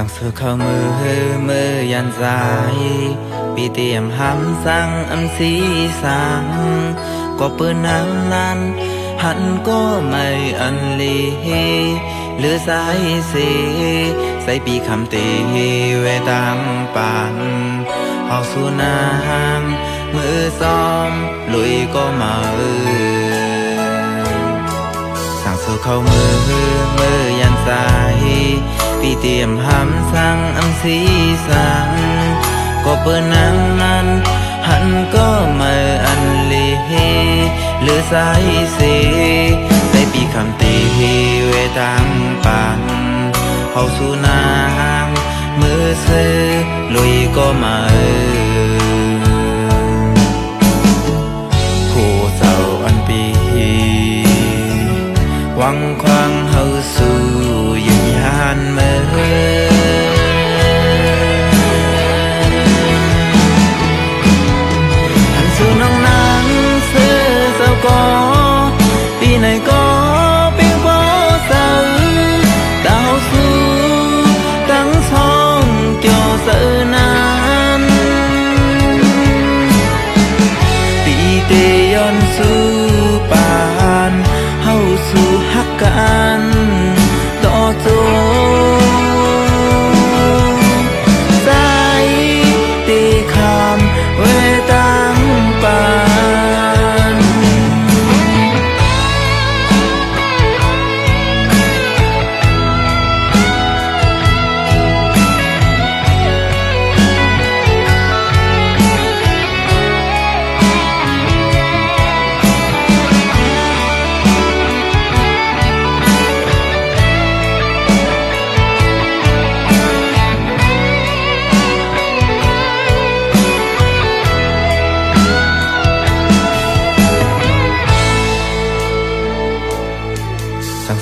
สั่งเสือเข้ามือมือยันสายปีเตรียมหำสั่งอำสีสังก็ปิดน้ำนั้น หันก็ไม่อันลีหรือสายสีใส่ปีคำตีไว้ตามปันเอาสู่น้ำมือซ้อม ลุยก็มาเออสั่งสู่เข้ามือมือยันสาย ปีเตรียมหำสั่งอำสีสังก็เปิดน้ำนั้น หันก็ม่อันเลีหรือสายสีใส่ปีคำตีเวตังปันเขาสู่นางมือซื้อลุยก็มาเออผู้เจ้าอันปีหวังควังเฮาสู่ยืนยานเมื่อ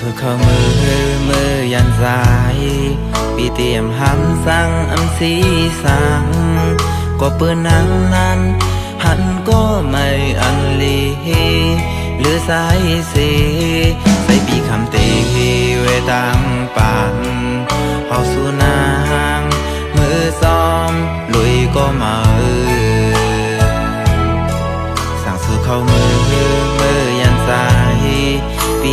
สั่งเสือเข้ามือมือยันสายปีเตรียมหำสั่งอำสีสังก็เปื้อนนังนั้น หันก็ไม่อันลีหรือสายสีใส่ปีคำตีไว้ตังปันเอาสูนางมือซ้อมลุยก็มา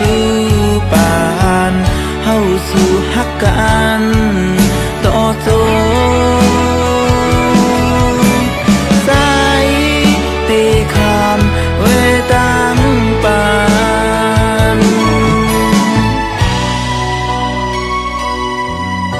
สู่ปานเฮาสู่ฮักกัน